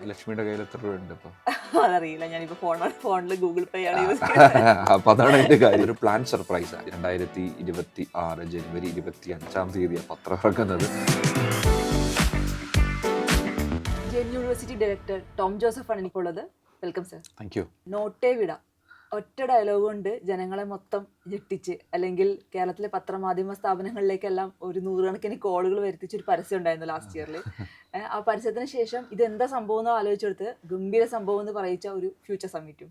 ലക്ഷ്മിയുടെ കയ്യിൽ എത്ര രൂപ ഉണ്ട് ഇപ്പൊ? അതറിയില്ല ഞാനിപ്പോ ഫോൺ ഫോണിൽ ഗൂഗിൾ പേ ആണ് യൂസ് അപ്പൊ അതാണ് എന്റെ കാര്യം. ഒരു പ്ലാൻ സർപ്രൈസ് ആണ് രണ്ടായിരത്തി ഇരുപത്തി ആറ് ജനുവരി ഇരുപത്തി അഞ്ചാം തീയതിയാണ് പത്രം ഇറക്കുന്നത് Gen university director Tom Joseph ആണ് എനിക്കുള്ളത്. വെൽക്കം സർ താങ്ക് യു നോട്ടേ വിട. ഒറ്റ ഡയലോഗ് കൊണ്ട് ജനങ്ങളെ മൊത്തം ഞെട്ടിച്ച്. അല്ലെങ്കിൽ കേരളത്തിലെ പത്രമാധ്യമ സ്ഥാപനങ്ങളിലേക്കെല്ലാം ഒരു നൂറുകണക്കിന് കോളുകൾ വരുത്തിച്ച് ഒരു പരസ്യം ഉണ്ടായിരുന്നു ലാസ്റ്റ് ഇയറിൽ ആ പരസ്യത്തിന് ശേഷം ഇതെന്താ സംഭവം എന്ന് ആലോചിച്ചെടുത്ത് ഗംഭീര സംഭവം എന്ന് പറയിച്ച ഒരു ഫ്യൂച്ചർ സമ്മിറ്റും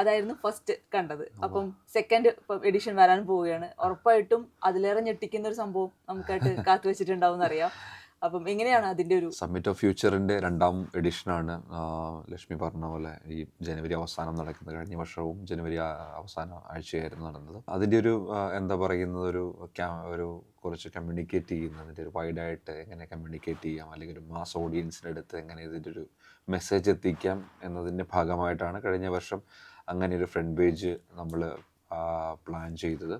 അതായിരുന്നു ഫസ്റ്റ് കണ്ടത്. അപ്പം സെക്കൻഡ് എഡിഷൻ വരാൻ പോവുകയാണ്. ഉറപ്പായിട്ടും അതിലേറെ ഞെട്ടിക്കുന്ന ഒരു സംഭവം നമുക്കായിട്ട് കാത്തു വെച്ചിട്ടുണ്ടാവും എന്നറിയാം അപ്പം എങ്ങനെയാണ് അതിന്റെ ഒരു സമ്മിറ്റ് ഓഫ് ഫ്യൂച്ചറിന്റെ രണ്ടാം എഡിഷനാണ് ലക്ഷ്മി പറഞ്ഞ പോലെ ഈ ജനുവരി അവസാനം നടക്കുന്നത് കഴിഞ്ഞ വർഷവും ജനുവരി അവസാന ആഴ്ചയായിരുന്നു നടന്നത്. അതിന്റെ ഒരു എന്താ പറയുന്നത് ഒരു ഒരു കുറച്ച് കമ്മ്യൂണിക്കേറ്റ് ചെയ്യുന്നതിന്റെ ഒരു വൈഡായിട്ട് എങ്ങനെ കമ്മ്യൂണിക്കേറ്റ് ചെയ്യാം അല്ലെങ്കിൽ ഒരു മാസ് ഓഡിയൻസിന്റെ അടുത്ത് എങ്ങനെ ഇതിന്റെ ഒരു മെസ്സേജ് എത്തിക്കാം എന്നതിന്റെ ഭാഗമായിട്ടാണ് കഴിഞ്ഞ വർഷം അങ്ങനെ ഒരു ഫ്രണ്ട് പേജ് നമ്മൾ പ്ലാൻ ചെയ്തത്.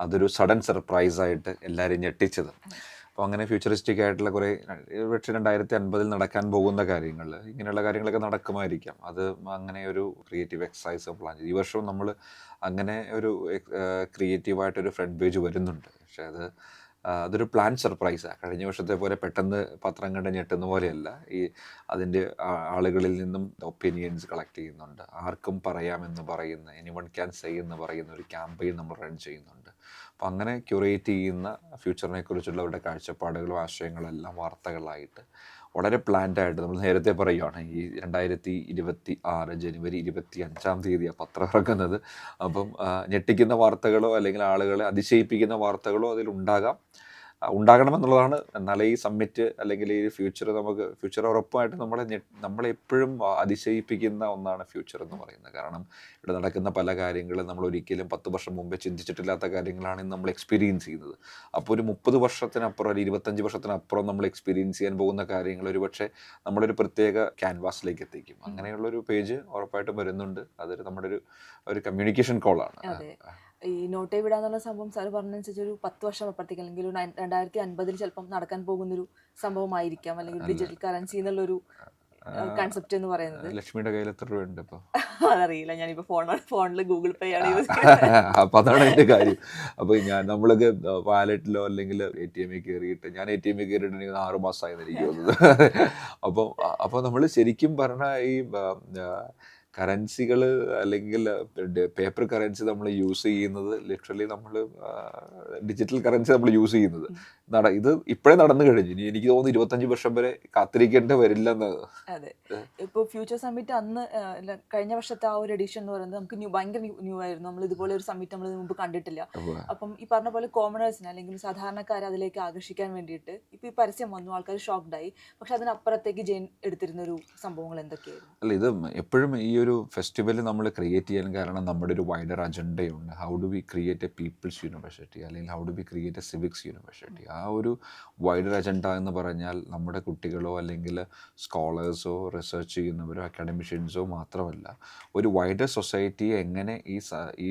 അതൊരു സഡൻ സർപ്രൈസായിട്ട് എല്ലാവരെയും ഞെട്ടിച്ചത്. അപ്പോൾ അങ്ങനെ ഫ്യൂച്ചറിസ്റ്റിക് ആയിട്ടുള്ള കുറേ പക്ഷേ രണ്ടായിരത്തി അൻപതിൽ നടക്കാൻ പോകുന്ന കാര്യങ്ങൾ ഇങ്ങനെയുള്ള കാര്യങ്ങളൊക്കെ നടക്കുമായിരിക്കാം. അത് അങ്ങനെ ഒരു ക്രിയേറ്റീവ് എക്സസൈസ് പ്ലാൻ ചെയ്തു. ഈ വർഷവും നമ്മൾ അങ്ങനെ ഒരു ക്രിയേറ്റീവായിട്ടൊരു ഫ്രണ്ട് പേജ് വരുന്നുണ്ട്. പക്ഷേ അത് അതൊരു പ്ലാൻ സർപ്രൈസാണ് കഴിഞ്ഞ വർഷത്തെ പോലെ പെട്ടെന്ന് പത്രം കണ്ട് ഞെട്ടുന്ന പോലെയല്ല. ഈ അതിന്റെ ആളുകളിൽ നിന്നും ഒപ്പീനിയൻസ് കളക്ട് ചെയ്യുന്നുണ്ട്. ആർക്കും പറയാമെന്ന് പറയുന്ന എനി വൺ ക്യാൻ സേ എന്ന് പറയുന്ന ഒരു ക്യാമ്പയിൻ നമ്മൾ റൺ ചെയ്യുന്നുണ്ട്. അപ്പോൾ അങ്ങനെ ക്യൂറേറ്റ് ചെയ്യുന്ന ഫ്യൂച്ചറിനെ കുറിച്ചുള്ളവരുടെ കാഴ്ചപ്പാടുകളും ആശയങ്ങളും എല്ലാം വാർത്തകളായിട്ട് വളരെ പ്ലാൻഡ് ആയിട്ട് നമ്മൾ നേരത്തെ പറയുകയാണ് ഈ രണ്ടായിരത്തി ഇരുപത്തി ആറ് ജനുവരി ഇരുപത്തി അഞ്ചാം തീയതിയാണ് പത്രം ഇറക്കുന്നത്. അപ്പം ഞെട്ടിക്കുന്ന വാർത്തകളോ അല്ലെങ്കിൽ ആളുകളെ അതിശയിപ്പിക്കുന്ന വാർത്തകളോ അതിലുണ്ടാകാം. ഉണ്ടാകണമെന്നുള്ളതാണ്. എന്നാൽ ഈ സമ്മിറ്റ് അല്ലെങ്കിൽ ഈ ഫ്യൂച്ചർ നമുക്ക് ഫ്യൂച്ചർ ഉറപ്പായിട്ട് നമ്മളെ നമ്മളെപ്പോഴും അതിശയിപ്പിക്കുന്ന ഒന്നാണ് ഫ്യൂച്ചർ എന്ന് പറയുന്നത്. കാരണം ഇവിടെ നടക്കുന്ന പല കാര്യങ്ങളും നമ്മൾ ഒരിക്കലും പത്ത് വർഷം മുമ്പേ ചിന്തിച്ചിട്ടില്ലാത്ത കാര്യങ്ങളാണ് നമ്മൾ എക്സ്പീരിയൻസ് ചെയ്യുന്നത്. അപ്പോൾ ഒരു മുപ്പത് വർഷത്തിനപ്പുറം അല്ലെങ്കിൽ ഇരുപത്തഞ്ച് വർഷത്തിനപ്പുറം നമ്മൾ എക്സ്പീരിയൻസ് ചെയ്യാൻ പോകുന്ന കാര്യങ്ങൾ ഒരുപക്ഷെ നമ്മളൊരു പ്രത്യേക ക്യാൻവാസിലേക്ക് എത്തിക്കും. അങ്ങനെയുള്ളൊരു പേജ് ഉറപ്പായിട്ടും വരുന്നുണ്ട്. അതൊരു നമ്മുടെ ഒരു ഒരു കമ്മ്യൂണിക്കേഷൻ കോളാണ്. ഈ നോട്ടെ വിടാന്ന് പറഞ്ഞ സംഭവം സാർ പറഞ്ഞനുസരിച്ച് ഒരു പത്ത് വർഷം അപ്പുറത്തേക്ക് അല്ലെങ്കിൽ ഒരു രണ്ടായിരത്തി അൻപതിൽ ചിലപ്പം നടക്കാൻ പോകുന്ന ഒരു സംഭവമായിരിക്കാം. അല്ലെങ്കിൽ ഡിജിറ്റൽ കറൻസി എന്നുള്ള ഒരു കൺസെപ്റ്റ് എന്ന് പറയുന്നത്. ലക്ഷ്മിയുടെ കയ്യിൽ എത്ര രൂപയുണ്ട് ഇപ്പോൾ അതറിയില്ല. ഞാനിപ്പോ ഫോൺ ഫോണിൽ ഗൂഗിൾ പേ ആണ് യൂസ് അപ്പൊ അതാണ് എന്റെ കാര്യം. അപ്പൊ ഞാൻ നമ്മളൊക്കെ വാലറ്റിലോ അല്ലെങ്കിൽ എ ടി എമ്മിൽ കയറിയിട്ട് ഞാൻ എ ടി എമ്മിൽ കയറിയിട്ടുണ്ടെങ്കിൽ ആറ് മാസമായിരുന്നു എനിക്ക് തോന്നുന്നത് അപ്പോൾ അപ്പോൾ നമ്മൾ ശരിക്കും പറഞ്ഞ ഈ കറൻസികൾ അല്ലെങ്കിൽ പേപ്പർ കറൻസി നമ്മൾ യൂസ് ചെയ്യുന്നത് ലിറ്ററലി നമ്മൾ ഡിജിറ്റൽ കറൻസി നമ്മൾ യൂസ് ചെയ്യുന്നത്. നട ഇത് ഇപ്പോഴേ നടന്നു കഴിഞ്ഞു. ഇനി എനിക്ക് തോന്നുന്നു ഇരുപത്തഞ്ച് വർഷം വരെ കാത്തിരിക്കേണ്ടി വരില്ലെന്ന്. അതെ. ഇപ്പോൾ ഫ്യൂച്ചർ സമ്മിറ്റ് അന്ന് കഴിഞ്ഞ വർഷത്തെ ആ ഒരു എഡിഷൻ എന്ന് പറയുന്നത് നമുക്ക് ന്യൂ ഭയങ്കര ന്യൂ ആയിരുന്നു. നമ്മൾ ഇതുപോലെ ഒരു സമ്മിറ്റ് നമ്മൾ മുമ്പ് കണ്ടിട്ടില്ല. അപ്പം ഈ പറഞ്ഞ പോലെ കോമണേഴ്സിന് അല്ലെങ്കിൽ സാധാരണക്കാരെ അതിലേക്ക് ആകർഷിക്കാൻ വേണ്ടിയിട്ട് ഇപ്പം ഈ പരസ്യം വന്നു. ആൾക്കാർ ഷോക്ക്ഡ് ആയി. പക്ഷെ അതിനപ്പുറത്തേക്ക് ജെയിൻ എടുത്തിരുന്ന ഒരു സംഭവങ്ങൾ എന്തൊക്കെയായിരുന്നു? അല്ല ഇത് എപ്പോഴും ഈ ഒരു ഫെസ്റ്റിവൽ നമ്മൾ ക്രിയേറ്റ് ചെയ്യാൻ കാരണം നമ്മുടെ ഒരു wider അജണ്ടയുണ്ട് how do we create a people's university അല്ലെങ്കിൽ how do we create a civics university ആ ഒരു വൈഡർ അജണ്ട എന്ന് പറഞ്ഞാൽ നമ്മുടെ കുട്ടികളോ അല്ലെങ്കിൽ സ്കോളേഴ്സോ റിസർച്ച് ചെയ്യുന്നവരോ അക്കാഡമിഷ്യൻസോ മാത്രമല്ല ഒരു വൈഡർ സൊസൈറ്റിയെ എങ്ങനെ ഈ ഈ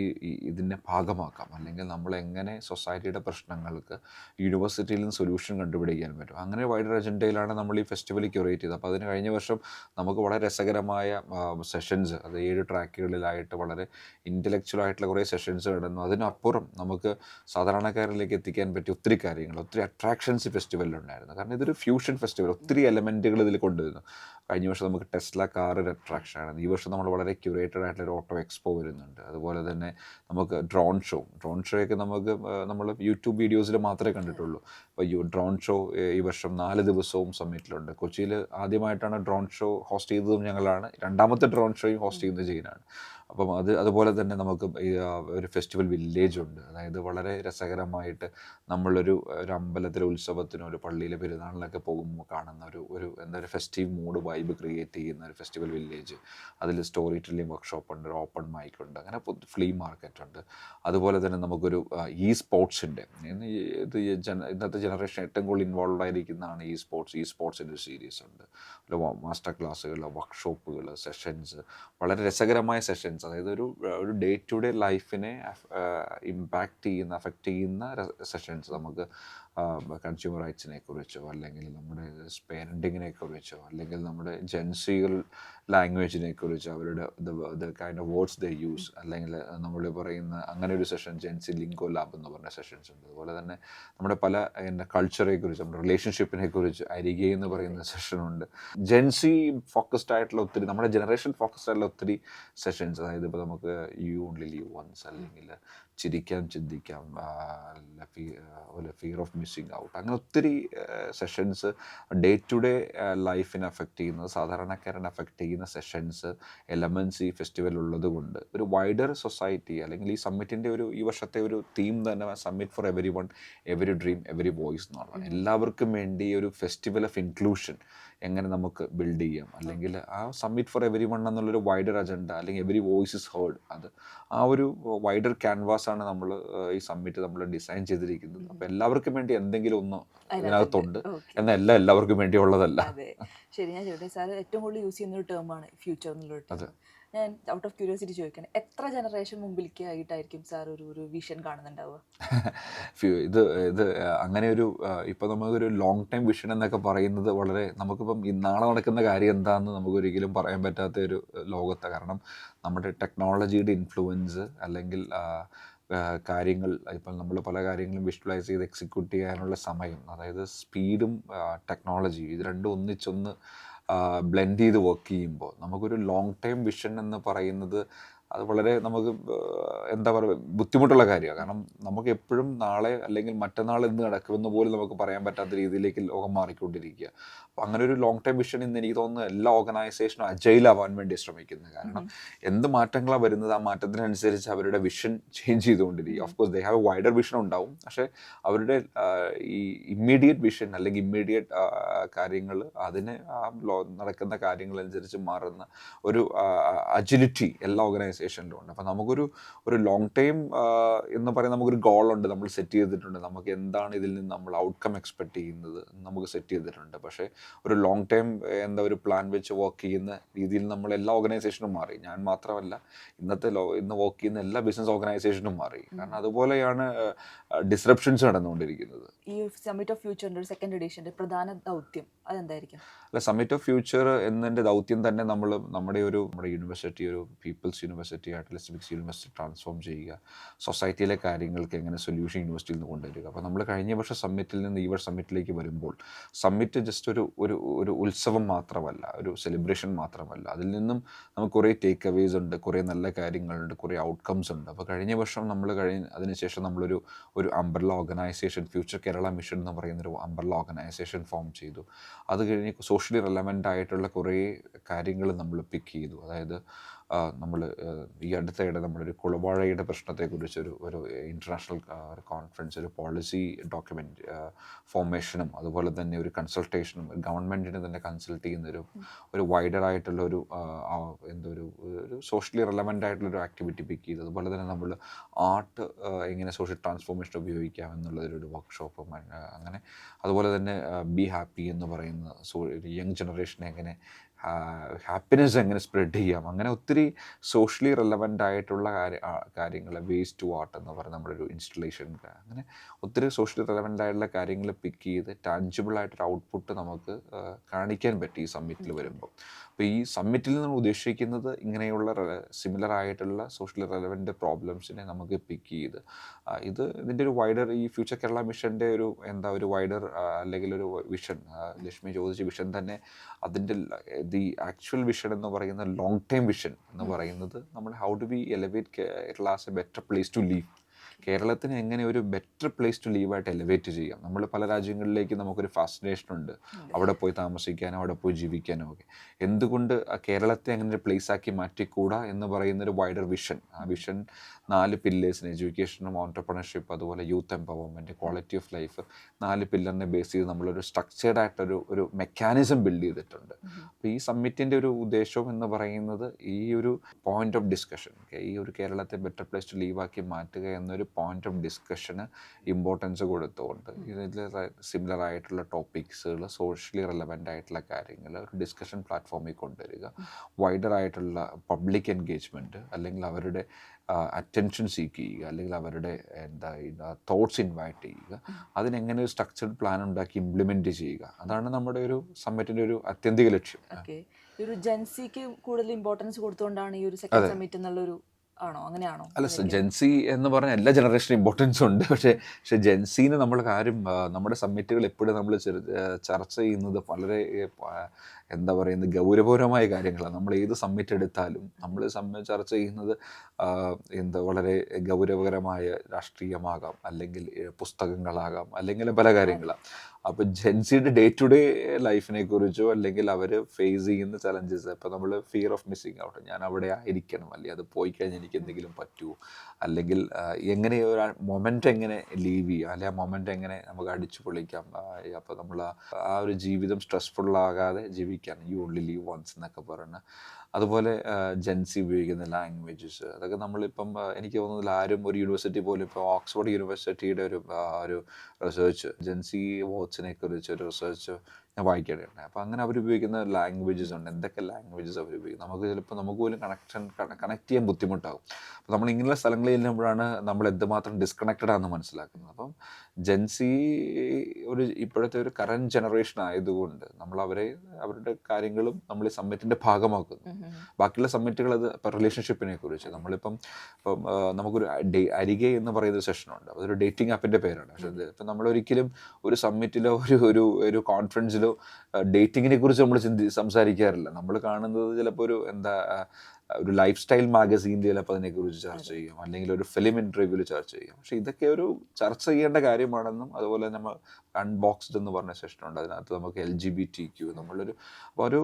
ഇതിനെ ഭാഗമാക്കാം? അല്ലെങ്കിൽ നമ്മൾ എങ്ങനെ സൊസൈറ്റിയുടെ പ്രശ്നങ്ങൾക്ക് യൂണിവേഴ്സിറ്റിയിൽ നിന്ന് സൊല്യൂഷൻ കണ്ടുപിടിക്കാൻ പറ്റും? അങ്ങനെ വൈഡർ അജണ്ടയിലാണ് നമ്മൾ ഈ ഫെസ്റ്റിവൽ ക്യൂറേറ്റ് ചെയ്തത്. അപ്പോൾ അതിന് കഴിഞ്ഞ വർഷം നമുക്ക് വളരെ രസകരമായ സെഷൻസ് അത് ഏഴ് ട്രാക്കുകളിലായിട്ട് വളരെ ഇന്റലക്ച്വൽ ആയിട്ടുള്ള കുറേ സെഷൻസ് നടന്നു. അതിനപ്പുറം നമുക്ക് സാധാരണക്കാരിലേക്ക് എത്തിക്കാൻ പറ്റിയ ഒത്തിരി കാര്യങ്ങൾ ഒത്തിരി അട്രാക്ഷൻസ് ഫെസ്റ്റിവലിലുണ്ടായിരുന്നു കാരണം ഇതൊരു ഫ്യൂഷൻ ഫെസ്റ്റിവൽ ഒത്തിരി എലമെന്റുകൾ ഇതിൽ കൊണ്ടുവരുന്നു. കഴിഞ്ഞ വർഷം നമുക്ക് ടെസ്ല കാർ ഒരു അട്രാക്ഷനാണ് ഈ വർഷം നമ്മൾ വളരെ ക്യൂറേറ്റഡ് ആയിട്ടുള്ള ഒരു ഓട്ടോ എക്സ്പോ വരുന്നുണ്ട്. അതുപോലെ തന്നെ നമുക്ക് ഡ്രോൺ ഷോ ഡ്രോൺ ഷോയൊക്കെ നമുക്ക് നമ്മൾ യൂട്യൂബ് വീഡിയോസിൽ മാത്രമേ കണ്ടിട്ടുള്ളൂ. അപ്പോൾ യു ഡ്രോൺ ഷോ ഈ വർഷം നാല് ദിവസവും സമ്മിറ്റിലുണ്ട് കൊച്ചിയിൽ ആദ്യമായിട്ടാണ് ഡ്രോൺ ഷോ ഹോസ്റ്റ് ചെയ്തതും ഞങ്ങളാണ്. രണ്ടാമത്തെ ഡ്രോൺ ഷോയും ഹോസ്റ്റ് ചെയ്യുന്നത് ജെയിനാണ്. അപ്പം അത് അതുപോലെ തന്നെ നമുക്ക് ഒരു ഫെസ്റ്റിവൽ വില്ലേജ് ഉണ്ട്. അതായത് വളരെ രസകരമായിട്ട് നമ്മളൊരു ഒരു അമ്പലത്തിലെ ഉത്സവത്തിനോ ഒരു പള്ളിയിലെ പെരുന്നാളിനൊക്കെ പോകുമ്പോൾ കാണുന്ന ഒരു ഒരു എന്താ ഒരു ഫെസ്റ്റീവ് മൂഡ് വൈബ് ക്രിയേറ്റ് ചെയ്യുന്ന ഒരു ഫെസ്റ്റിവൽ വില്ലേജ് അതിൽ സ്റ്റോറി ടെല്ലിംഗ് വർക്ക്ഷോപ്പ് ഉണ്ട് ഒരു ഓപ്പൺ മൈക്ക് ഉണ്ട് അങ്ങനെ ഫ്ലീ മാർക്കറ്റ് ഉണ്ട്. അതുപോലെ തന്നെ നമുക്കൊരു ഇ സ്പോർട്സിന്റെ ഇത് ഇന്നത്തെ ജനറേഷൻ ഏറ്റവും കൂടുതൽ ഇൻവോൾവ് ആയിരിക്കുന്നതാണ് ഇ സ്പോർട്സ് ഇ സ്പോർട്സിന്റെ ഒരു സീരീസ് ഉണ്ട്. മാസ്റ്റർ ക്ലാസ്സുകൾ വർക്ക്ഷോപ്പുകൾ സെഷൻസ് വളരെ രസകരമായ സെഷൻസ് അതായത് ഒരു ഒരു ഡേ ടു ഡേ ലൈഫിനെ ഇമ്പാക്റ്റ് ചെയ്യുന്ന അഫക്റ്റ് ചെയ്യുന്ന സെഷൻസ് നമുക്ക് കൺസ്യൂമർ റൈറ്റ്സിനെ കുറിച്ചോ അല്ലെങ്കിൽ നമ്മുടെ പേരന്റിങ്ങിനെ കുറിച്ചോ അല്ലെങ്കിൽ നമ്മുടെ ജെൻസികൾ ലാംഗ്വേജിനെ കുറിച്ചോ അവരുടെ the kind of words the use അല്ലെങ്കിൽ നമ്മൾ പറയുന്ന അങ്ങനെ ഒരു സെഷൻ ജെൻസി ലിങ്കോ ലാബ് എന്ന് പറഞ്ഞ സെഷൻസ് ഉണ്ട്. അതുപോലെ തന്നെ നമ്മുടെ പല എന്റെ കൾച്ചറെ കുറിച്ച് നമ്മുടെ റിലേഷൻഷിപ്പിനെ കുറിച്ച് അരികെ എന്ന് പറയുന്ന സെഷനുണ്ട്. ജെൻസി ഫോക്കസ്ഡ് ആയിട്ടുള്ള ഒത്തിരി നമ്മുടെ ജനറേഷൻ ഫോക്കസ്ഡ് ആയിട്ടുള്ള ഒത്തിരി സെഷൻസ്. അതായത് ഇപ്പോൾ നമുക്ക് യു ഓൺലി ലീവ് വൺസ് അല്ലെങ്കിൽ ചിരിക്കാം ചിന്തിക്കാം അതുപോലെ ഫിയർ ഓഫ് മിസ്സിങ് ഔട്ട് അങ്ങനെ ഒത്തിരി സെഷൻസ് ഡേ ടു ഡേ ലൈഫിനെ അഫക്റ്റ് ചെയ്യുന്നത് സാധാരണക്കാരനെ അഫക്റ്റ് ചെയ്യുന്ന സെഷൻസ് എലമെൻസ് ഈ ഫെസ്റ്റിവൽ ഉള്ളത് കൊണ്ട്. ഒരു വൈഡർ സൊസൈറ്റി അല്ലെങ്കിൽ ഈ സമ്മിറ്റിന്റെ ഒരു ഈ വർഷത്തെ ഒരു തീം തന്നെ summit for everyone every dream every voice എന്നുള്ളതാണ് എല്ലാവർക്കും വേണ്ടി ഒരു ഫെസ്റ്റിവൽ ഓഫ് ഇൻക്ലൂഷൻ എങ്ങനെ നമുക്ക് ബിൽഡ് ചെയ്യാം? അല്ലെങ്കിൽ ആ സബ്മിറ്റ് ഫോർ എവരി വൺ എന്നുള്ളൊരു വൈഡർ അജണ്ട അല്ലെങ്കിൽ എവരി വോയിസ് ഇസ് ഹേർഡ് അത് ആ ഒരു വൈഡർ ക്യാൻവാസ് ആണ് നമ്മൾ ഈ സബ്മിറ്റ് നമ്മൾ ഡിസൈൻ ചെയ്തിരിക്കുന്നത്. അപ്പം എല്ലാവർക്കും വേണ്ടി എന്തെങ്കിലും ഒന്ന് ഇതിനകത്തുണ്ട്. എന്നല്ല എന്നാൽ എല്ലാം എല്ലാവർക്കും വേണ്ടി ഉള്ളതല്ല അതെ. ശരി ഞാൻ ചോദിച്ചത് സാർ ഏറ്റവും കൂടുതൽ യൂസ് ചെയ്യുന്ന ഒരു ടേമാണ് ഫ്യൂച്ചർ എന്നുള്ളൊരു ഞാൻ ഔട്ട് ഓഫ് ക്യൂരിയോസിറ്റി ചോദിക്കണം. എത്ര ജനറേഷൻ മുമ്പിലേക്ക് ആയിട്ടായിരിക്കും സാർ ഒരു ഒരു വിഷൻ കാണുന്നുണ്ടാവുക? ഇത് ഇത് അങ്ങനെ ഒരു ഇപ്പം നമുക്കൊരു ലോങ് ടൈം വിഷൻ എന്നൊക്കെ പറയുന്നത് വളരെ നമുക്കിപ്പം നാളെ നടക്കുന്ന കാര്യം എന്താണെന്ന് നമുക്ക് ഒരിക്കലും പറയാൻ പറ്റാത്ത ഒരു ലോകത്താണ് കാരണം നമ്മുടെ ടെക്നോളജിയുടെ ഇൻഫ്ലുവൻസ് അല്ലെങ്കിൽ കാര്യങ്ങൾ ഇപ്പം നമ്മൾ പല കാര്യങ്ങളും വിഷ്വലൈസ് ചെയ്ത് എക്സിക്യൂട്ട് ചെയ്യാനുള്ള സമയം അതായത് സ്പീഡും ടെക്നോളജി ഇത് രണ്ടും ഒന്നിച്ചൊന്ന് ബ്ലെൻഡ് ചെയ്ത് വർക്ക് ചെയ്യുമ്പോൾ നമുക്കൊരു ലോങ് ടൈം വിഷൻ എന്ന് പറയുന്നത് അത് വളരെ നമുക്ക് എന്താ പറയുക ബുദ്ധിമുട്ടുള്ള കാര്യമാണ്. കാരണം നമുക്ക് എപ്പോഴും നാളെ അല്ലെങ്കിൽ മറ്റന്നാൾ എന്ത് നടക്കുമെന്ന് പോലും നമുക്ക് പറയാൻ പറ്റാത്ത രീതിയിലേക്ക് ലോകം മാറിക്കൊണ്ടിരിക്കുക. അപ്പോൾ അങ്ങനെ ഒരു ലോങ് ടൈം വിഷൻ ഇന്ന് എനിക്ക് തോന്നുന്നു എല്ലാ ഓർഗനൈസേഷനും അജൈലാവാൻ വേണ്ടി ശ്രമിക്കുന്നത് കാരണം എന്ത് മാറ്റങ്ങളാണ് വരുന്നത് ആ മാറ്റത്തിനനുസരിച്ച് അവരുടെ വിഷൻ ചേഞ്ച് ചെയ്തുകൊണ്ടിരിക്കുക. Of course they have a wider vision ഉണ്ടാവും. പക്ഷേ അവരുടെ ഈ ഇമ്മീഡിയറ്റ് വിഷൻ അല്ലെങ്കിൽ ഇമ്മീഡിയറ്റ് കാര്യങ്ങൾ അതിന് നടക്കുന്ന കാര്യങ്ങളനുസരിച്ച് മാറുന്ന ഒരു അജിലിറ്റി എല്ലാ ഓർഗനൈസേഷനിലും ഉണ്ട്. അപ്പോൾ നമുക്കൊരു ഒരു ലോങ് ടൈം എന്ന് പറയുന്ന നമുക്കൊരു ഗോളുണ്ട് നമ്മൾ സെറ്റ് ചെയ്തിട്ടുണ്ട്. നമുക്ക് എന്താണ് ഇതിൽ നിന്ന് നമ്മൾ ഔട്ട്കം എക്സ്പെക്ട് ചെയ്യുന്നത് നമുക്ക് സെറ്റ് ചെയ്തിട്ടുണ്ട്. പക്ഷേ ഒരു ലോങ് ടൈം എന്താ ഒരു പ്ലാൻ വെച്ച് വർക്ക് ചെയ്യുന്ന രീതിയിൽ നമ്മൾ എല്ലാ ഓർഗനൈസേഷനും മാറി. ഞാൻ മാത്രമല്ല ഇന്നത്തെ ലോ ഇന്ന് വർക്ക് ചെയ്യുന്ന എല്ലാ ബിസിനസ് ഓർഗനൈസേഷനും മാറി. കാരണം അതുപോലെയാണ് ഡിസ്റപ്ഷൻസ് നടന്നുകൊണ്ടിരിക്കുന്നത്. ഈ സമ്മിറ്റ് ഓഫ് ഫ്യൂച്ചറിന്റെ ഒരു സെക്കൻഡ് എഡിഷന്റെ പ്രധാന ദൗത്യം അതെന്തായിരിക്കും? അല്ല സമ്മിറ്റ് ഓഫ് ഫ്യൂച്ചർ എന്നതിന്റെ ദൗത്യം തന്നെ നമ്മൾ നമ്മുടെ ഒരു നമ്മുടെ യൂണിവേഴ്സിറ്റി ഒരു പീപ്പിൾസ് യൂണിവേഴ്സിറ്റി ആയിട്ട് ലിസ്റ്റിക്സ് യൂണിവേഴ്സിറ്റി ട്രാൻസ്ഫോം ചെയ്യുക. സൊസൈറ്റിയിലെ കാര്യങ്ങൾക്ക് എങ്ങനെ സൊല്യൂഷൻ യൂണിവേഴ്സിറ്റിയിൽ നിന്ന് കൊണ്ടുവരിക. അപ്പോൾ നമ്മൾ കഴിഞ്ഞ വർഷം സമ്മിറ്റിൽ നിന്ന് ഈ വർഷം സമ്മിറ്റിലേക്ക് വരുമ്പോൾ സമ്മിറ്റ് ജസ്റ്റ് ഒരു ഒരു ഒരു ഉത്സവം മാത്രമല്ല ഒരു സെലിബ്രേഷൻ മാത്രമല്ല. അതിൽ നിന്നും നമുക്ക് കുറേ ടേക്ക് അവേസ് ഉണ്ട് കുറേ നല്ല കാര്യങ്ങളുണ്ട് കുറേ ഔട്ട്കംസ് ഉണ്ട്. അപ്പോൾ കഴിഞ്ഞ വർഷം നമ്മൾ കഴിഞ്ഞ അതിനുശേഷം നമ്മളൊരു ഒരു umbrella organisation future Kerala mission എന്ന് പറയുന്നൊരു അംബ്രല ഓർഗനൈസേഷൻ ഫോം ചെയ്തു. അത് കഴിഞ്ഞ് സോഷ്യലി റെലവന്റ് ആയിട്ടുള്ള കുറേ കാര്യങ്ങൾ നമ്മൾ പിക്ക് ചെയ്തു. അതായത് നമ്മൾ ഈ അടുത്തയിടെ നമ്മളൊരു കുളവാഴയുടെ പ്രശ്നത്തെക്കുറിച്ച് ഒരു ഒരു ഇന്റർനാഷണൽ ഒരു കോൺഫറൻസ് ഒരു പോളിസി ഡോക്യുമെന്റ് ഫോർമേഷനും അതുപോലെ തന്നെ ഒരു കൺസൾട്ടേഷനും ഗവൺമെന്റിന് തന്നെ കൺസൾട്ട് ചെയ്യുന്നൊരു ഒരു വൈഡർ ആയിട്ടുള്ള ഒരു എന്തോ ഒരു ഒരു സോഷ്യലി റെലവന്റ് ആയിട്ടുള്ളൊരു ആക്ടിവിറ്റി പിക്ക് ചെയ്തു അതുപോലെ തന്നെ നമ്മൾ ആർട്ട് എങ്ങനെ സോഷ്യൽ ട്രാൻസ്ഫോർമേഷൻ ഉപയോഗിക്കാം എന്നുള്ളതൊരു വർക്ക്ഷോപ്പ് അങ്ങനെ അതുപോലെ തന്നെ ബി ഹാപ്പി എന്ന് പറയുന്ന സോ യങ് ജനറേഷനെ എങ്ങനെ ഹാപ്പിനെസ് എങ്ങനെ സ്പ്രെഡ് ചെയ്യാം? അങ്ങനെ ഒത്തിരി സോഷ്യലി റെലവന്റ് ആയിട്ടുള്ള കാര്യങ്ങൾ വേസ്റ്റ് ടു ആർട്ട് എന്ന് പറയുന്ന നമ്മുടെ ഒരു ഇൻസ്റ്റലേഷൻ അങ്ങനെ ഒത്തിരി സോഷ്യലി റെലവന്റ് ആയിട്ടുള്ള കാര്യങ്ങൾ പിക്ക് ചെയ്ത് ടാഞ്ചിബിൾ ആയിട്ടൊരു ഔട്ട്പുട്ട് നമുക്ക് കാണിക്കാൻ പറ്റി ഈ സമ്മിറ്റിൽ വരുമ്പോൾ അപ്പോൾ ഈ സമ്മിറ്റിൽ നിന്ന് ഉദ്ദേശിക്കുന്നത് ഇങ്ങനെയുള്ള സിമിലർ ആയിട്ടുള്ള സോഷ്യൽ റെലവന്റ് പ്രോബ്ലംസിനെ നമുക്ക് പിക്ക് ചെയ്ത്. ഇത് ഇതിന്റെ ഒരു വൈഡർ ഈ ഫ്യൂച്ചർ കേരള മിഷന്റെ ഒരു എന്താ ഒരു വൈഡർ അല്ലെങ്കിൽ ഒരു വിഷൻ ലക്ഷ്മി ചോദിച്ച വിഷൻ തന്നെ അതിന്റെ ദി ആക്ച്വൽ വിഷൻ എന്ന് പറയുന്ന ലോങ് ടൈം വിഷൻ എന്ന് പറയുന്നത് നമ്മൾ how to be elevate Kerala as a better place to live കേരളത്തിന് എങ്ങനെ ഒരു ബെറ്റർ പ്ലേസ് ടു ലീവായിട്ട് എലിവേറ്റ് ചെയ്യാം? നമ്മൾ പല രാജ്യങ്ങളിലേക്ക് നമുക്കൊരു ഫാസിനേഷൻ ഉണ്ട്. അവിടെ പോയി താമസിക്കാനോ അവിടെ പോയി ജീവിക്കാനോ ഒക്കെ. എന്തുകൊണ്ട് ആ കേരളത്തെ അങ്ങനെ ഒരു പ്ലേസ് ആക്കി മാറ്റിക്കൂടാ എന്ന് പറയുന്ന ഒരു വൈഡർ വിഷൻ ആ വിഷൻ നാല് പില്ലേഴ്സിന് എഡ്യൂക്കേഷനും ഓൺടർപ്രണർഷിപ്പ് അതുപോലെ youth empowerment quality of life നാല് പില്ലറിനെ ബേസ് ചെയ്ത് നമ്മളൊരു സ്ട്രക്ചേർഡ് ആയിട്ടൊരു ഒരു മെക്കാനിസം ബിൽഡ് ചെയ്തിട്ടുണ്ട്. അപ്പോൾ ഈ സമ്മിറ്റിന്റെ ഒരു ഉദ്ദേശം എന്ന് പറയുന്നത് ഈ ഒരു പോയിന്റ് ഓഫ് ഡിസ്കഷൻ ഈ ഒരു കേരളത്തെ ബെറ്റർ പ്ലേസ് ടു ലീവാക്കി മാറ്റുക എന്നൊരു പോയിന്റ് ഓഫ് ഡിസ്കഷന് ഇമ്പോർട്ടൻസ് കൊടുത്തുകൊണ്ട് ഇതിൽ സിമിലർ ആയിട്ടുള്ള ടോപ്പിക്സുകൾ സോഷ്യലി റെലവെന്റ് ആയിട്ടുള്ള കാര്യങ്ങൾ ഒരു ഡിസ്കഷൻ പ്ലാറ്റ്ഫോമിൽ കൊണ്ടുവരിക. വൈഡർ ആയിട്ടുള്ള പബ്ലിക് എൻഗേജ്മെന്റ് അല്ലെങ്കിൽ അവരുടെ അറ്റൻഷൻ സീക്ക് ചെയ്യുക അല്ലെങ്കിൽ അവരുടെ എന്താ തോട്ട്സ് ഇൻവൈറ്റ് ചെയ്യുക. അതിനെങ്ങനെ ഒരു സ്ട്രക്ചർഡ് പ്ലാൻ ഉണ്ടാക്കി ഇംപ്ലിമെന്റ് ചെയ്യുക. അതാണ് നമ്മുടെ ഒരു സമ്മിറ്റിന്റെ ഒരു അത്യന്തിക ലക്ഷ്യം. ഒരു ജൻസിക്ക് കൂടുതൽ ഇമ്പോർട്ടൻസ് കൊടുത്തുകൊണ്ടാണ് ഈ ഒരു സെക്കൻഡ് സമ്മിറ്റ് എന്നുള്ളൊരു ആണോ? അങ്ങനെയാണോ? അല്ല ജെൻസി എന്ന് പറഞ്ഞ എല്ലാ ജനറേഷനും ഇമ്പോർട്ടൻസ് ഉണ്ട്. പക്ഷേ പക്ഷെ ജെൻസിന് നമ്മൾ കാര്യം നമ്മുടെ സബ്മിറ്റുകൾ എപ്പോഴും നമ്മൾ ചർച്ച ചെയ്യുന്നത് വളരെ എന്താ പറയുന്നത് ഗൗരവപരമായ കാര്യങ്ങളാണ്. നമ്മൾ ഏത് സബ്മിറ്റ് എടുത്താലും നമ്മൾ ചർച്ച ചെയ്യുന്നത് എന്താ വളരെ ഗൗരവകരമായ രാഷ്ട്രീയമാകാം അല്ലെങ്കിൽ പുസ്തകങ്ങളാകാം അല്ലെങ്കിൽ പല കാര്യങ്ങളാണ് അപ്പോൾ ജെൻസിയുടെ ഡേ ടു ഡേ ലൈഫിനെ കുറിച്ചോ അല്ലെങ്കിൽ അവർ ഫേസ് ചെയ്യുന്ന ചലഞ്ചസ് ഇപ്പോൾ നമ്മൾ ഫിയർ ഓഫ് മിസ്സിങ് ഔട്ട് ഞാൻ അവിടെ ആയിരിക്കണം അല്ലെങ്കിൽ അത് പോയി കഴിഞ്ഞാൽ എനിക്ക് എന്തെങ്കിലും പറ്റുമോ അല്ലെങ്കിൽ എങ്ങനെ ഒരു മൊമെന്റ് എങ്ങനെ ലീവ് ചെയ്യുക അല്ലെങ്കിൽ ആ മൊമെന്റ് എങ്ങനെ നമുക്ക് അടിച്ചു പൊളിക്കാം അപ്പോൾ നമ്മൾ ആ ഒരു ജീവിതം സ്ട്രെസ്ഫുൾ ആകാതെ ജീവിക്കാൻ യു ഓൺലി ലീവ് വൺസ് എന്നൊക്കെ പറയുന്നത് അതുപോലെ ജെൻസി ഉപയോഗിക്കുന്ന ലാംഗ്വേജസ് അതൊക്കെ നമ്മളിപ്പം എനിക്ക് തോന്നുന്നില്ല ആരും ഒരു യൂണിവേഴ്സിറ്റി പോലും ഇപ്പോൾ ഓക്സ്ഫോർഡ് യൂണിവേഴ്സിറ്റിയുടെ ഒരു ഒരു റിസർച്ച് ജെൻസി വാട്സിനെ കുറിച്ച് ഒരു റിസർച്ച് ഞാൻ വായിക്കേണ്ടതുണ്ട് അപ്പോൾ അങ്ങനെ അവർ ഉപയോഗിക്കുന്ന ലാംഗ്വേജസ് ഉണ്ട്. എന്തൊക്കെ ലാംഗ്വേജസ് അവർ ഉപയോഗിക്കും? നമുക്ക് ചിലപ്പോൾ നമുക്ക് പോലും കണക്ഷൻ കണക്ട് ചെയ്യാൻ ബുദ്ധിമുട്ടാകും അപ്പോൾ നമ്മൾ ഇങ്ങനെയുള്ള സ്ഥലങ്ങളിൽ ചെല്ലുമ്പോഴാണ് നമ്മൾ എന്തുമാത്രം ഡിസ്കണക്റ്റഡ് ആണെന്ന് മനസ്സിലാക്കുന്നത്. അപ്പം ജെൻസി ഒരു ഇപ്പോഴത്തെ ഒരു കറന്റ് ജനറേഷൻ ആയതുകൊണ്ട് നമ്മൾ അവരെ അവരുടെ കാര്യങ്ങളും നമ്മൾ ഈ സമ്മിറ്റിന്റെ ഭാഗമാക്കുന്നു. ബാക്കിയുള്ള സമ്മിറ്റുകൾ അത് ഇപ്പം റിലേഷൻഷിപ്പിനെ കുറിച്ച്. നമ്മളിപ്പം ഇപ്പം നമുക്കൊരു ഡേ അരികെ എന്ന് പറയുന്ന സെഷനുണ്ട് അതൊരു ഡേറ്റിംഗ് ആപ്പിന്റെ പേരാണ്. പക്ഷേ ഇപ്പം നമ്മളൊരിക്കലും ഒരു സമ്മിറ്റിലോ ഒരു ഒരു ഒരു കോൺഫറൻസിലോ ഡേറ്റിങ്ങിനെ കുറിച്ച് നമ്മൾ ചിന്തി സംസാരിക്കാറില്ല. നമ്മൾ കാണുന്നത് ചിലപ്പോൾ ഒരു എന്താ ഒരു ലൈഫ് സ്റ്റൈൽ മാഗസീനിൽ ചിലപ്പോൾ അതിനെക്കുറിച്ച് ചർച്ച ചെയ്യാം. അല്ലെങ്കിൽ ഒരു ഫിലിം ഇന്റർവ്യൂവിൽ ചർച്ച ചെയ്യാം. പക്ഷേ ഇതൊക്കെ ഒരു ചർച്ച ചെയ്യേണ്ട കാര്യമാണെന്നും അതുപോലെ നമ്മൾ അൺബോക്സ്ഡ് എന്ന് പറഞ്ഞ സെഷൻ ഉണ്ട് അതിനകത്ത് നമുക്ക് L G B T Q നമ്മളൊരു അപ്പോൾ ഒരു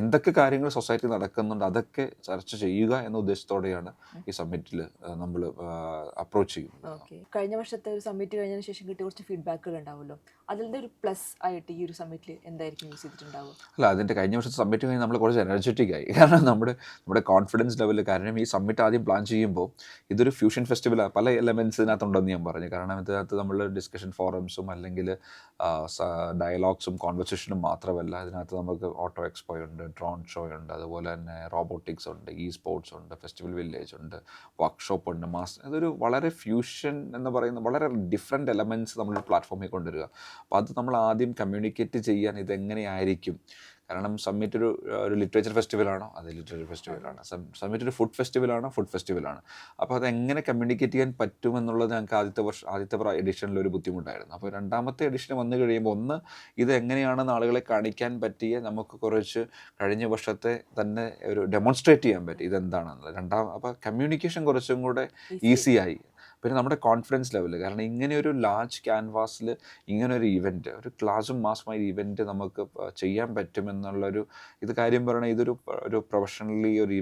എന്തൊക്കെ കാര്യങ്ങൾ സൊസൈറ്റി നടക്കുന്നുണ്ട് അതൊക്കെ ചർച്ച ചെയ്യുക എന്ന ഉദ്ദേശത്തോടെയാണ് ഈ സമ്മിറ്റിൽ നമ്മൾ അപ്രോച്ച് ചെയ്യുന്നത്. കഴിഞ്ഞ വർഷത്തെ ഒരു സമ്മിറ്റ് കഴിഞ്ഞതിന് ശേഷം കിട്ടിയ കുറച്ച് ഫീഡ്ബാക്കുകൾ ഉണ്ടാവുമല്ലോ. അതിന്റെ ഒരു പ്ലസ് ആയിട്ട് ഈ ഒരു സമ്മിറ്റിൽ എന്തായിരിക്കും യൂസ് ചെയ്തിട്ടുണ്ടാവുക? അല്ല അതിന്റെ കഴിഞ്ഞ വർഷത്തെ സമ്മിറ്റ് കഴിഞ്ഞ് നമ്മൾ കുറച്ച് എനർജറ്റിക് ആയി. കാരണം നമ്മുടെ നമ്മുടെ കോൺഫിഡൻസ് ലെവൽ കാരണം ഈ സമ്മിറ്റ് ആദ്യം പ്ലാൻ ചെയ്യുമ്പോൾ ഇതൊരു ഫ്യൂഷൻ ഫെസ്റ്റിവലാണ് പല എലമെന്റ്സ് ഇതിനകത്തുണ്ടെന്ന് ഞാൻ പറഞ്ഞു. കാരണം ഇതിനകത്ത് നമ്മൾ ഡിസ്കഷൻ ഫോറംസും അല്ലെങ്കിൽ ഡയലോഗ്സും കോൺവെർസേഷനും മാത്രമല്ല അതിനകത്ത് നമുക്ക് ഓട്ടോ എക്സ്പോ ഉണ്ട് ഡ്രോൺ ഷോ ഉണ്ട് അതുപോലെ തന്നെ റോബോട്ടിക്സ് ഉണ്ട് ഇ സ്പോർട്സ് ഉണ്ട് ഫെസ്റ്റിവൽ വില്ലേജ് ഉണ്ട് വർക്ക്ഷോപ്പ് ഉണ്ട് മാസ് ഇതൊരു വളരെ ഫ്യൂഷൻ എന്ന് പറയുന്ന വളരെ ഡിഫറെന്റ് എലമെന്റ്സ് നമ്മൾ പ്ലാറ്റ്ഫോമിൽ കൊണ്ടുവരിക. അപ്പോൾ അത് നമ്മൾ ആദ്യം കമ്മ്യൂണിക്കേറ്റ് ചെയ്യാൻ ഇതെങ്ങനെയായിരിക്കും? കാരണം സമ്മിറ്റ് ഒരു ഒരു ലിറ്ററേച്ചർ ഫെസ്റ്റിവലാണോ? അത് ലിറ്ററേച്ചർ ഫെസ്റ്റിവലാണ്. സമ്മിറ്റ് ഒരു ഫുഡ് ഫെസ്റ്റിവലാണോ ഫുഡ് ഫെസ്റ്റിവലാണ്. അപ്പോൾ അത് എങ്ങനെ കമ്മ്യൂണിക്കേറ്റ് ചെയ്യാൻ പറ്റുമെന്നുള്ളത് ഞങ്ങൾക്ക് ആദ്യത്തെ വർഷം ആദ്യത്തെ എഡിഷനിൽ ഒരു ബുദ്ധിമുട്ടായിരുന്നു. അപ്പോൾ രണ്ടാമത്തെ എഡിഷൻ വന്നു കഴിയുമ്പോൾ ഒന്ന് ഇത് എങ്ങനെയാണെന്ന് ആളുകളെ കാണിക്കാൻ പറ്റിയ നമുക്ക് കുറച്ച് കഴിഞ്ഞ വർഷത്തെ തന്നെ ഒരു ഡെമോൺസ്ട്രേറ്റ് ചെയ്യാൻ പറ്റി ഇതെന്താണെന്നുള്ളത്. രണ്ടാം അപ്പോൾ കമ്മ്യൂണിക്കേഷൻ കുറച്ചും കൂടെ ഈസി ആയി. പിന്നെ നമ്മുടെ കോൺഫിഡൻസ് ലെവൽ കാരണം ഇങ്ങനെ ഒരു ലാർജ് ക്യാൻവാസിൽ ഇങ്ങനെ ഒരു ഇവന്റ് ഒരു ക്ലാസും മാസമായ ഇവന്റ് നമുക്ക് ചെയ്യാൻ പറ്റുമെന്നുള്ളൊരു ഇത് കാര്യം പറയണേ ഇതൊരു ഒരു പ്രൊഫഷണലി ഒരു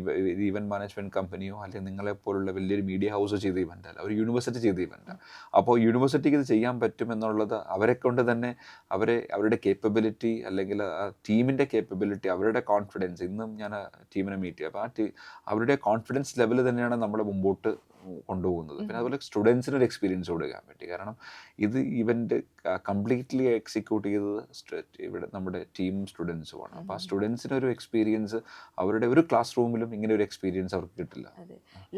ഇവന്റ് മാനേജ്മെന്റ് കമ്പനിയോ അല്ലെങ്കിൽ നിങ്ങളെപ്പോലുള്ള വലിയൊരു മീഡിയ ഹൗസ് ചെയ്ത ഇവന്റ് അല്ല. ഒരു യൂണിവേഴ്സിറ്റി ചെയ്ത ഇവന്റ് അപ്പോൾ യൂണിവേഴ്സിറ്റിക്ക് ഇത് ചെയ്യാൻ പറ്റുമെന്നുള്ളത് അവരെ കൊണ്ട് തന്നെ അവരെ അവരുടെ കേപ്പബിലിറ്റി അല്ലെങ്കിൽ ടീമിന്റെ കേപ്പബിലിറ്റി അവരുടെ കോൺഫിഡൻസ് ഇന്നും ഞാൻ ടീമിനെ മീറ്റ് ചെയ്യും. അപ്പോൾ ആ ടീ അവരുടെ കോൺഫിഡൻസ് ലെവൽ തന്നെയാണ് നമ്മളെ മുമ്പോട്ട് കൊണ്ടുപോകുന്നത്. പിന്നെ അതുപോലെ സ്റ്റുഡൻസിന് ഒരു എക്സ്പീരിയൻസ് കൊടുക്കാൻ പറ്റി കാരണം ഇത് ഇവന്റ് കംപ്ലീറ്റ്ലി എക്സിക്യൂട്ട് ചെയ്തത് ഇവിടെ നമ്മുടെ ടീം സ്റ്റുഡൻസുമാണ് അപ്പോൾ ആ സ്റ്റുഡൻസിന് ഒരു എക്സ്പീരിയൻസ് അവരുടെ ഒരു ക്ലാസ് റൂമിലും ഇങ്ങനെ ഒരു എക്സ്പീരിയൻസ് അവർക്ക് കിട്ടില്ല.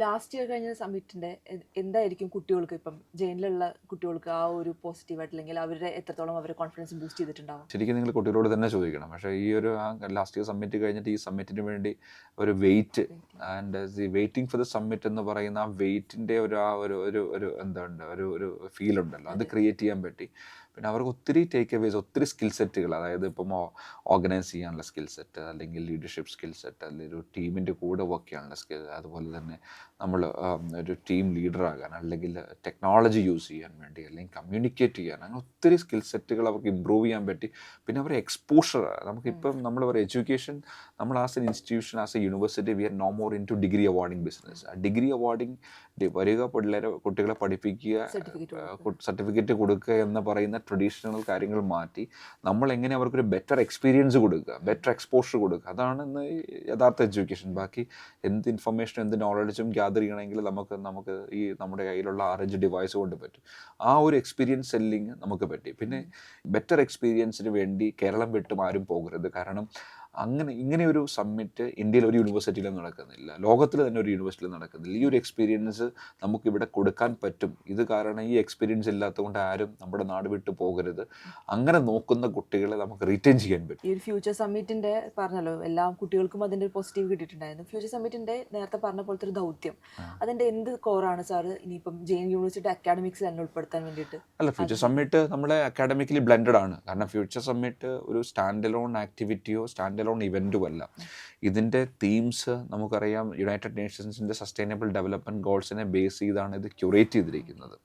ലാസ്റ്റ് ഇയർ കഴിഞ്ഞ സമ്മിറ്റിന്റെ എന്തായിരിക്കും കുട്ടികൾക്ക് ഇപ്പം? ജയിലിലുള്ള കുട്ടികൾക്ക് ആ ഒരു പോസിറ്റീവ് ആയിട്ടില്ലെങ്കിൽ അവരുടെ എത്രത്തോളം അവരുടെ കോൺഫിഡൻസ് ബൂസ്റ്റ് ചെയ്തിട്ടുണ്ടാവും? ശരിക്കും നിങ്ങൾ കുട്ടികളോട് തന്നെ ചോദിക്കണം. പക്ഷേ ഈ ഒരു ലാസ്റ്റ് ഇയർ സമ്മിറ്റ് കഴിഞ്ഞിട്ട് ഈ സമ്മിറ്റിന് വേണ്ടി ഒരു wait and the waiting for the summit എന്ന് പറയുന്ന ആ വെയിറ്റിന്റെ ഒരു ആ ഒരു ഒരു ഒരു എന്താ ഉണ്ട് ഒരു ഒരു ഫീൽ ഉണ്ടല്ലോ. അത് ക്രിയേറ്റ് ചെയ്യാൻ പറ്റി. പിന്നെ അവർക്ക് ഒത്തിരി ടേക്ക് അവേസ് ഒത്തിരി സ്കിൽ സെറ്റുകൾ അതായത് ഇപ്പം ഓർഗനൈസ് ചെയ്യാനുള്ള സ്കിൽ സെറ്റ് അല്ലെങ്കിൽ ലീഡർഷിപ്പ് സ്കിൽ സെറ്റ് അല്ലെങ്കിൽ ഒരു ടീമിന്റെ കൂടെ വർക്ക് ചെയ്യാനുള്ള സ്കിൽ അതുപോലെ തന്നെ നമ്മൾ ഒരു ടീം ലീഡറാകാൻ അല്ലെങ്കിൽ ടെക്നോളജി യൂസ് ചെയ്യാൻ വേണ്ടി അല്ലെങ്കിൽ കമ്മ്യൂണിക്കേറ്റ് ചെയ്യാൻ അങ്ങനെ ഒത്തിരി സ്കിൽ സെറ്റുകൾ അവർക്ക് ഇമ്പ്രൂവ് ചെയ്യാൻ പറ്റി. പിന്നെ അവരെ എക്സ്പോഷർ നമുക്കിപ്പം നമ്മൾ ഒരു എഡ്യൂക്കേഷൻ നമ്മൾ as an institution as a university we are no more into degree awarding business ആ ഡിഗ്രി അവാർഡിംഗ് വരിക പിള്ളേരെ കുട്ടികളെ പഠിപ്പിക്കുക സർട്ടിഫിക്കറ്റ് കൊടുക്കുക എന്ന് പറയുന്ന ട്രഡീഷണൽ കാര്യങ്ങൾ മാറ്റി നമ്മൾ എങ്ങനെ അവർക്കൊരു ബെറ്റർ എക്സ്പീരിയൻസ് കൊടുക്കുക ബെറ്റർ എക്സ്പോഷർ കൊടുക്കുക അതാണ് ഇന്ന് യഥാർത്ഥ എഡ്യൂക്കേഷൻ ബാക്കി എന്ത് ഇൻഫർമേഷനും എന്ത് നോളജും ഗ്യാദർ ചെയ്യണമെങ്കിൽ നമുക്ക് നമുക്ക് ഈ നമ്മുടെ കയ്യിലുള്ള ആറഞ്ച് ഡിവൈസ് കൊണ്ട് പറ്റും. ആ ഒരു എക്സ്പീരിയൻസ് സെല്ലിങ് നമുക്ക് പറ്റി. പിന്നെ ബെറ്റർ എക്സ്പീരിയൻസിന് വേണ്ടി കേരളം വിട്ടും ആരും പോകരുത്. കാരണം അങ്ങനെ ഇങ്ങനെ ഒരു സമ്മിറ്റ് ഇന്ത്യയിൽ ഒരു യൂണിവേഴ്സിറ്റിയിലും നടക്കുന്നില്ല. ലോകത്തിൽ തന്നെ ഒരു യൂണിവേഴ്സിറ്റിയിലും നടക്കുന്നില്ല. ഈ ഒരു എക്സ്പീരിയൻസ് നമുക്കിവിടെ കൊടുക്കാൻ പറ്റും. ഇത് കാരണം ഈ എക്സ്പീരിയൻസ് ഇല്ലാത്തതുകൊണ്ട് ആരും നമ്മുടെ നാട് വിട്ടു പോകരുത്. അങ്ങനെ നോക്കുന്ന കുട്ടികളെ നമുക്ക് റീറ്റെയിൻ ചെയ്യാൻ പറ്റും. ഈ ഒരു ഫ്യൂച്ചർ സമ്മിറ്റിന്റെ പറഞ്ഞല്ലോ എല്ലാ കുട്ടികൾക്കും അതിന്റെ ഒരു പോസിറ്റീവ് കിട്ടിയിട്ടുണ്ടായിരുന്നു ഫ്യൂച്ചർ സമ്മിറ്റിന്റെ നേരത്തെ പറഞ്ഞ പോലത്തെ ഒരു ദൗത്യം. അതിന്റെ എന്ത് കോറാണ് സാർ ഇനിയിപ്പം ജെയിൻ യൂണിവേഴ്സിറ്റി അക്കാഡമിക്സ് തന്നെ ഉൾപ്പെടുത്താൻ വേണ്ടിയിട്ട്. അല്ല ഫ്യൂച്ചർ സമ്മിറ്റ് നമ്മുടെ അക്കാഡമിക്കലി ബ്ലെൻഡഡ് ആണ്. കാരണം ഫ്യൂച്ചർ സമ്മിറ്റ് ഒരു സ്റ്റാൻഡ് അലോൺ ആക്ടിവിറ്റിയോ സ്റ്റാൻഡ് അലോൺ ഇവന്റും അല്ല ഇതിന്റെ തീംസ് നമുക്കറിയാം. യുണൈറ്റഡ് നേഷൻസിന്റെ സസ്റ്റൈനബിൾ ഡെവലപ്മെന്റ് ഗോൾസിനെ ബേസ് ചെയ്താണ് ഇത് ക്യൂറേറ്റ് ചെയ്തിരിക്കുന്നത്.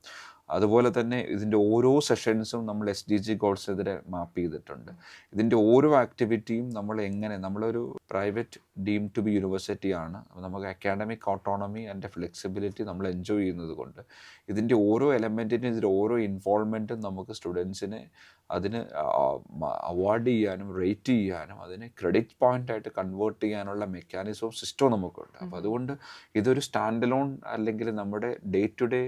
അതുപോലെ തന്നെ ഇതിന്റെ ഓരോ സെഷൻസും നമ്മൾ എസ് ഡി ജി ഗോൾസിനെതിരെ മാപ്പ് ചെയ്തിട്ടുണ്ട്. ഇതിന്റെ ഓരോ ആക്ടിവിറ്റിയും നമ്മൾ എങ്ങനെ നമ്മളൊരു private deemed to be university ആണ്. അപ്പോൾ നമുക്ക് അക്കാഡമിക് ഓട്ടോണമി ആൻഡ് ഫ്ലെക്സിബിലിറ്റി നമ്മൾ എൻജോയ് ചെയ്യുന്നത് കൊണ്ട് ഇതിന്റെ ഓരോ എലമെന്റിനും ഇതിന്റെ ഓരോ ഇൻവോൾവ്മെന്റും നമുക്ക് സ്റ്റുഡൻസിനെ അതിന് അവാർഡ് ചെയ്യാനും റേറ്റ് ചെയ്യാനും അതിനെ ക്രെഡിറ്റ് പോയിന്റ് ആയിട്ട് കൺവേർട്ട് ചെയ്യാനുള്ള മെക്കാനിസവും സിസ്റ്റവും നമുക്കുണ്ട്. അപ്പോൾ അതുകൊണ്ട് ഇതൊരു സ്റ്റാൻഡ് അലോൺ അല്ലെങ്കിൽ നമ്മുടെ day to day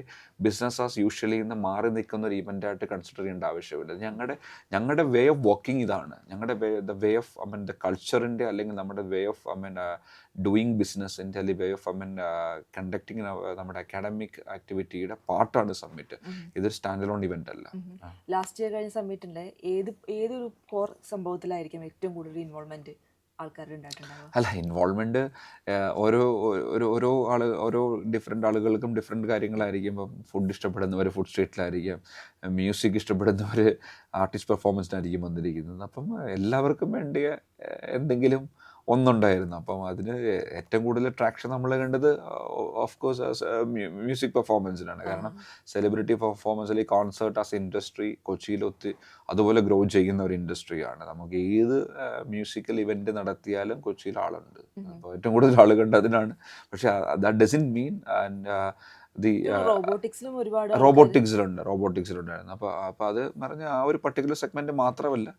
business as usually നിന്ന് മാറി നിൽക്കുന്ന ഒരു ഇവന്റ് ആയിട്ട് കൺസിഡർ ചെയ്യേണ്ട ആവശ്യമില്ല. ഞങ്ങളുടെ ഞങ്ങളുടെ വേ ഓഫ് വർക്കിംഗ് ഇതാണ്. ഞങ്ങളുടെ way the way of I mean the കൾച്ചറിന്റെ അല്ലെങ്കിൽ നമ്മുടെ way of I mean doing ബിസിനസ്സിന്റെ അല്ലെങ്കിൽ way of I mean conducting നമ്മുടെ അക്കാഡമിക് ആക്ടിവിറ്റിയുടെ പാർട്ടാണ് സബ്മിറ്റ് ഇതൊരു സ്റ്റാൻഡ് ലോൺ ഇവന്റ് അല്ല ലാസ്റ്റ് ഇയർ കഴിഞ്ഞ സബ്മിറ്റിന്റെ ഏത് ഏതൊരു കോർ സംഭവത്തിലായിരിക്കും ഏറ്റവും കൂടുതൽ ഉണ്ടായിട്ടുണ്ടാവുക അല്ല ഇൻവോൾവ്മെന്റ് ഓരോ ഒരു ഓരോ ആൾ ഓരോ ഡിഫറെന്റ് ആളുകൾക്കും ഡിഫറെന്റ് കാര്യങ്ങളായിരിക്കും. ഇപ്പം ഫുഡ് ഇഷ്ടപ്പെടുന്നവർ ഫുഡ് സ്ട്രീറ്റിലായിരിക്കും മ്യൂസിക് ഇഷ്ടപ്പെടുന്നവർ ആർട്ടിസ്റ്റ് പെർഫോമൻസിനായിരിക്കും വന്നിരിക്കുന്നത്. അപ്പം എല്ലാവർക്കും വേണ്ടിയ എന്തെങ്കിലും ഒന്നുണ്ടായിരുന്നു. അപ്പം അതിന് ഏറ്റവും കൂടുതൽ ട്രാക്ഷൻ നമ്മൾ കണ്ടത് ഓഫ് കോഴ്സ് മ്യൂസിക് പെർഫോമൻസിനാണ് കാരണം സെലിബ്രിറ്റി പെർഫോമൻസിൽ ഈ കോൺസേർട്ട് ആസ് ഇൻഡസ്ട്രി കൊച്ചിയിൽ ഒത്തി അതുപോലെ ഗ്രോ ചെയ്യുന്ന ഒരു ഇൻഡസ്ട്രിയാണ് നമുക്ക് ഏത് മ്യൂസിക്കൽ ഇവന്റ് നടത്തിയാലും കൊച്ചിയിൽ ആളുണ്ട്. അപ്പോൾ ഏറ്റവും കൂടുതൽ ആൾ കണ്ടതിനാണ്. പക്ഷേ പക്ഷെ that doesn't mean and the റോബോട്ടിക്സിലും ഒരുപാട് റോബോട്ടിക്സിലുണ്ട് റോബോട്ടിക്സിലുണ്ടായിരുന്നു അപ്പോൾ അപ്പോൾ അത് പറഞ്ഞ ആ ഒരു പർട്ടിക്കുലർ സെഗ്മെന്റ് മാത്രമല്ല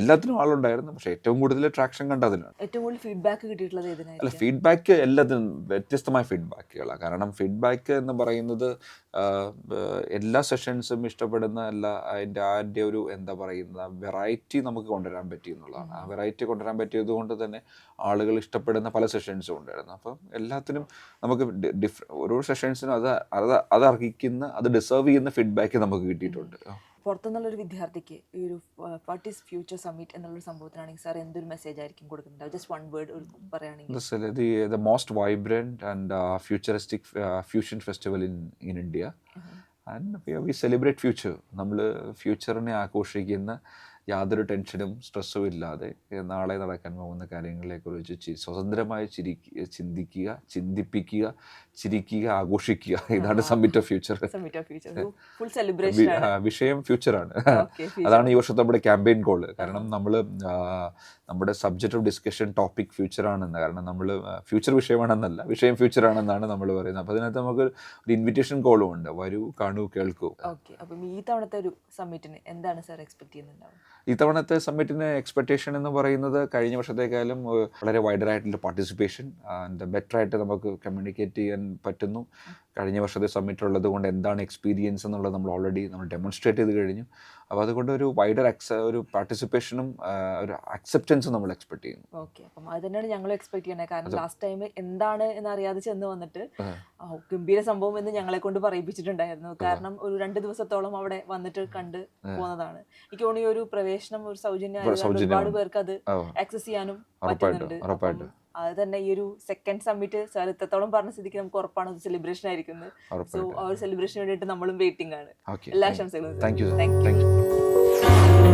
എല്ലാത്തിനും ആളുണ്ടായിരുന്നു. പക്ഷെ ഏറ്റവും കൂടുതൽ ട്രാക്ഷൻ കണ്ട അതിനാണ് ഏറ്റവും കൂടുതൽ ഫീഡ്ബാക്ക് കിട്ടിയിട്ടുള്ളത് അല്ല ഫീഡ്ബാക്ക് എല്ലാത്തിനും വ്യത്യസ്തമായ ഫീഡ്ബാക്കുകളാണ് കാരണം ഫീഡ്ബാക്ക് എന്ന് പറയുന്നത് എല്ലാ സെഷൻസും ഇഷ്ടപ്പെടുന്ന അല്ല അതിന്റെ അതിന്റെ ഒരു എന്താ പറയുന്ന വെറൈറ്റി നമുക്ക് കൊണ്ടുവരാൻ പറ്റി എന്നുള്ളതാണ്. ആ വെറൈറ്റി കൊണ്ടുവരാൻ പറ്റിയത് കൊണ്ട് തന്നെ ആളുകൾ ഇഷ്ടപ്പെടുന്ന പല സെഷൻസും ഉണ്ടായിരുന്നു. അപ്പം എല്ലാത്തിനും നമുക്ക് ഡിഫ ഓരോ സെഷൻസിനും അത് അത് അത് അർഹിക്കുന്ന അത് ഡിസേർവ് ചെയ്യുന്ന ഫീഡ്ബാക്ക് നമുക്ക് കിട്ടിയിട്ടുണ്ട്. പുറത്തുനിന്നുള്ളൊരു വിദ്യാർത്ഥിക്ക് ഈ ഒരു വാട്ട് ഈസ് ഫ്യൂച്ചർ സമ്മിറ്റ് എന്നുള്ളൊരു സംഭവത്തിനാണെങ്കിൽ സാർ എന്തൊരു മെസ്സേജ് ആയിരിക്കും കൊടുക്കുന്നത് ജസ്റ്റ് വൺ വേർഡ് ഒരു പറയുകയാണെങ്കിൽ. The most vibrant and futuristic fusion festival in in India and we celebrate future. നമ്മൾ ഫ്യൂച്ചറിനെ ആഘോഷിക്കുന്ന യാതൊരു ടെൻഷനും സ്ട്രെസ്സും ഇല്ലാതെ നാളെ നടക്കാൻ പോകുന്ന കാര്യങ്ങളെക്കുറിച്ച് ചി- സ്വതന്ത്രമായി ചിരി ചിന്തിക്കുക ചിന്തിപ്പിക്കുക ചിരിക്കുക ആഘോഷിക്കുക. ഇതാണ് സമ്മിറ്റ് ഓഫ് ഫ്യൂച്ചർ വിഷയം ഫ്യൂച്ചറാണ് അതാണ് ഈ വർഷത്തെ നമ്മുടെ ക്യാമ്പയിൻ ഗോൾ കാരണം നമ്മൾ നമ്മുടെ subject of discussion topic future ആണെന്ന്. കാരണം നമ്മൾ ഫ്യൂച്ചർ വിഷയമാണെന്നല്ല വിഷയം ഫ്യൂച്ചർ ആണെന്നാണ് നമ്മൾ പറയുന്നത്. അപ്പോൾ അതിനകത്ത് നമുക്ക് ഒരു ഇൻവിറ്റേഷൻ കോളും ഉണ്ട്. വരൂ കാണൂ കേൾക്കൂ. ഓക്കെ അപ്പം ഈ തവണത്തെ ഒരു സമ്മിറ്റിന് എന്താണ് സാർ എക്സ്പെക്ട് ചെയ്യുന്നുണ്ടാവും ഇത്തവണത്തെ സമ്മിറ്റിന് എക്സ്പെക്റ്റേഷൻ എന്ന് പറയുന്നത് കഴിഞ്ഞ വർഷത്തേക്കാളും വളരെ വൈഡർ ആയിട്ടുള്ള പാർട്ടിസിപ്പേഷൻ ആൻഡ് ബെറ്റർ ആയിട്ട് നമുക്ക് കമ്മ്യൂണിക്കേറ്റ് ചെയ്യാൻ പറ്റുന്നു. കഴിഞ്ഞ വർഷത്തെ സമ്മിറ്റ് ഉള്ളത് കൊണ്ട് എന്താണ് എക്സ്പീരിയൻസ് എന്നുള്ളത് നമ്മൾ ഓൾറെഡി നമ്മൾ ഡെമോൺസ്ട്രേറ്റ് ചെയ്ത് കഴിഞ്ഞു. അപ്പോൾ അതുകൊണ്ട് ഒരു വൈഡർ ഒരു പാർട്ടിസിപ്പേഷനും ഒരു അക്സെപ്റ്റൻസും നമ്മൾ എക്സ്പെക്ട് ചെയ്യുന്നു. ഓക്കെ അപ്പം അത് തന്നെയാണ് ഞങ്ങൾ എക്സ്പെക്ട് ചെയ്യുന്നത്. കാരണം ലാസ്റ്റ് ടൈം എന്താണ് എന്ന് അറിയാതെ ചെന്ന് വന്നിട്ട് ഗംഭീര സംഭവം എന്ന് ഞങ്ങളെ കൊണ്ട് പറയിപ്പിച്ചിട്ടുണ്ടായിരുന്നു. കാരണം ഒരു രണ്ട് ദിവസത്തോളം അവിടെ വന്നിട്ട് കണ്ട് പോകുന്നതാണ് എനിക്ക് തോന്നുന്നു ഈ ഒരു പ്രവേശനം ഒരു സൗജന്യ ഒരുപാട് പേർക്ക് അത് ആക്സസ് ചെയ്യാനും പറ്റുന്നുണ്ട്. അത് തന്നെ ഈ ഒരു സെക്കൻഡ് സമ്മിറ്റ് സാർ ഇത്രത്തോളം പറഞ്ഞ സ്ഥിതിക്ക് നമുക്ക് ഉറപ്പാണ്. ഒരു സെലിബ്രേഷൻ ആയിരിക്കുന്നത് സോ ആ ഒരു സെലിബ്രേഷന് വേണ്ടിയിട്ട് നമ്മളും വെയിറ്റിംഗ് ആണ്. എല്ലാ ആശംസകളും. Thank you thank thank you